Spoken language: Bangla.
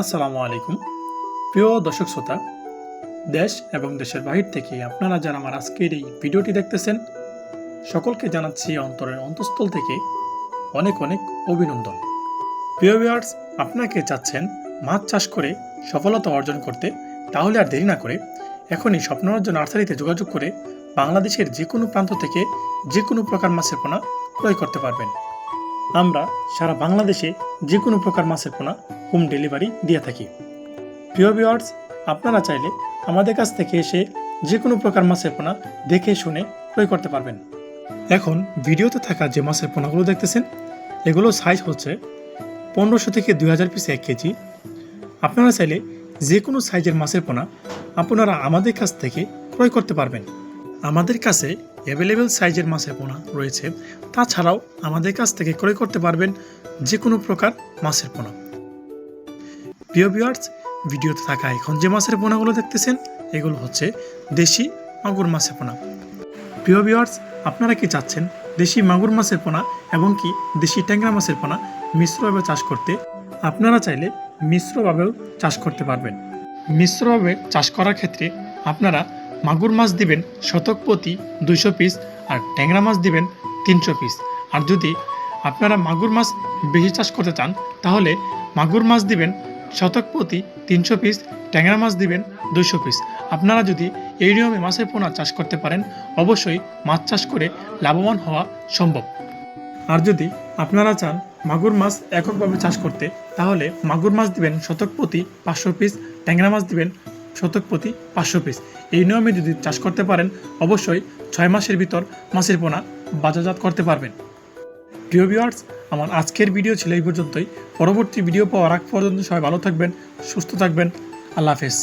আসসালামু আলাইকুম। প্রিয় দর্শক শ্রোতা, দেশ এবং দেশের বাহির থেকে আপনারা যারা আমার আজকের এই ভিডিওটি দেখতেছেন, সকলকে জানাচ্ছি অন্তরের অন্তঃস্থল থেকে অনেক অনেক অভিনন্দন। প্রিয় ভিউয়ার্স আপনাকে চাচ্ছেন মাছ চাষ করে সফলতা অর্জন করতে, তাহলে আর দেরি না করে এখনই স্বপ্নরাজ্য নার্সারিতে যোগাযোগ করে বাংলাদেশের যে কোনো প্রান্ত থেকে যে কোনো প্রকার মাছের পোনা ক্রয় করতে পারবেন। আমরা সারা বাংলাদেশে যে কোনো প্রকার মাছের পোনা হোম ডেলিভারি দিয়ে থাকি। প্রিয় ভিউয়ার্স, আপনারা চাইলে আমাদের কাছ থেকে এসে যে কোনো প্রকার মাছের পোনা দেখে শুনে ক্রয় করতে পারবেন। এখন ভিডিওতে থাকা যে মাছের পোনাগুলো দেখতেছেন, এগুলো সাইজ হচ্ছে পনেরোশো থেকে দুই হাজার পিস এক কেজি। আপনারা চাইলে যে কোনো সাইজের মাছের পোনা আপনারা আমাদের কাছ থেকে ক্রয় করতে পারবেন। আমাদের কাছে অ্যাভেলেবেল সাইজের মাছের পোনা রয়েছে। তাছাড়াও আমাদের কাছ থেকে ক্রয় করতে পারবেন যে কোনো প্রকার মাছের পোনা। প্রিয় ভিউয়ার্স ভিডিওতে থাকা এখন যে মাছের পোনাগুলো দেখতেছেন, এগুলো হচ্ছে দেশি মাগুর মাছের পোনা। প্রিয় ভিউয়ার্স আপনারা কি চাচ্ছেন দেশি মাগুর মাছের পোনা এবং কি দেশি ট্যাংরা মাছের পোনা মিশ্রভাবে চাষ করতে? আপনারা চাইলে মিশ্রভাবেও চাষ করতে পারবেন। মিশ্রভাবে চাষ করার ক্ষেত্রে আপনারা মাগুর মাছ দিবেন শতক প্রতি দুইশো পিস আর ট্যাংরা মাছ দিবেন তিনশো পিস আর যদি আপনারা মাগুর মাছ বেশি চাষ করতে চান, তাহলে মাগুর মাছ দিবেন শতক প্রতি তিনশো পিস ট্যাংরা মাছ দিবেন দুইশো পিস আপনারা যদি এই নিয়মে মাছের পোনা চাষ করতে পারেন, অবশ্যই মাছ চাষ করে লাভবান হওয়া সম্ভব। আর যদি আপনারা চান মাগুর মাছ এককভাবে চাষ করতে, তাহলে মাগুর মাছ দিবেন শতক প্রতি পাঁচশো পিস ট্যাংরা মাছ দিবেন শতক প্রতি পাঁচশো পিস এই নিয়মে যদি চাষ করতে পারেন, অবশ্যই ছয় মাসের ভিতর মাছের পোনা বাজারজাত করতে পারবেন। প্রিয় ভিউয়ার্স আমার আজকের ভিডিও ছিল এই পর্যন্তই। পরবর্তী ভিডিও পাওয়ার আগ পর্যন্ত সবাই ভালো থাকবেন, সুস্থ থাকবেন। আল্লাহ হাফেজ।